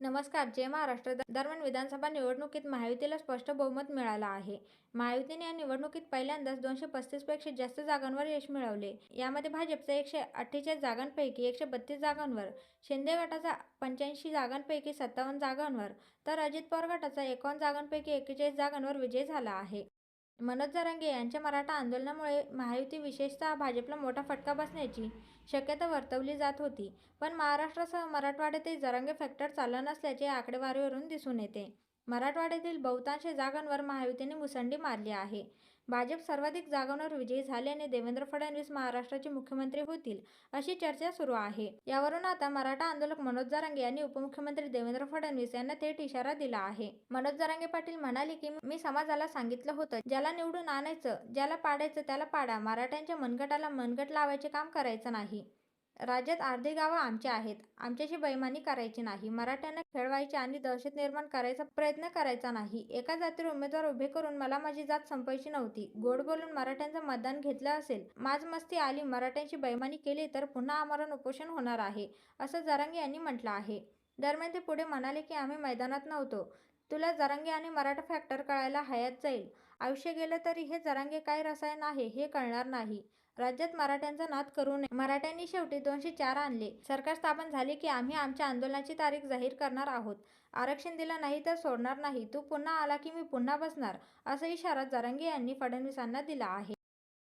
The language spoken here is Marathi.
नमस्कार जय महाराष्ट्र. दरम्यान विधानसभा निवडणुकीत महायुतीला स्पष्ट बहुमत मिळालं आहे. महायुतीने या निवडणुकीत पहिल्यांदाच दोनशे पस्तीसपेक्षा जास्त जागांवर यश मिळवले. यामध्ये भाजपचा एकशे अठ्ठेचाळीस जागांपैकी एकशे बत्तीस जागांवर शिंदे गटाचा पंच्याऐंशी जागांपैकी सत्तावन्न जागांवर तर अजित पवार गटाचा एकावन्न जागांपैकी एक्केचाळीस जागांवर विजय झाला आहे. मनोज जरांगे यांच्या मराठा आंदोलनामुळे महायुती विशेषतः भाजपला मोठा फटका बसण्याची शक्यता वर्तवली जात होती. पण महाराष्ट्रासह मराठवाड्यातही जरांगे फॅक्टर चालला नसल्याचे आकडेवारीवरून दिसून येते. मराठवाड्यातील बहुतांश जागांवर महायुतीने मुसंडी मारली आहे. भाजप सर्वाधिक जागांवर विजयी झाल्याने देवेंद्र फडणवीस महाराष्ट्राचे मुख्यमंत्री होतील अशी चर्चा सुरू आहे. यावरून आता मराठा आंदोलक मनोज जरांगे यांनी उपमुख्यमंत्री देवेंद्र फडणवीस यांना थेट इशारा दिला आहे. मनोज जरांगे पाटील म्हणाले की मी समाजाला सांगितलं होतं ज्याला निवडून आणायचं ज्याला पाडायचं त्याला पाडा मराठ्यांच्या मनगटाला मनगट लावायचे काम करायचं नाही. राज्यात अर्धे गावं आमची आहेत. आमच्याशी बैमानी करायची नाही. मराठ्यांना खेळवायचे आणि दहशत निर्माण करायचा प्रयत्न करायचा नाही. एका जातीवर उमेदवार उभे करून मला माझी जात संपायची नव्हती. गोड बोलून मराठ्यांचं मतदान घेतलं असेल. माजमस्ती आली. मराठ्यांची बैमानी केली तर पुन्हा आमरण उपोषण होणार आहे असं जरांगे यांनी म्हटलं आहे. दरम्यान ते पुढे म्हणाले की आम्ही मैदानात नव्हतो. तुला जरांगे आणि मराठा फॅक्टर कळायला हयात जाईल. आयुष्य गेलं तरी हे जरांगे काय रसायन आहे हे कळणार नाही. राज्यात मराठ्यांचा नाद करू नये. मराठ्यांनी शेवटी दोनशे चार आणले. सरकार स्थापन झाले की आम्ही आमच्या आंदोलनाची तारीख जाहीर करणार आहोत. आरक्षण दिलं नाही तर सोडणार नाही. तू पुन्हा आला की मी पुन्हा बसणार असा इशारा जरांगे यांनी फडणवीसांना दिला आहे.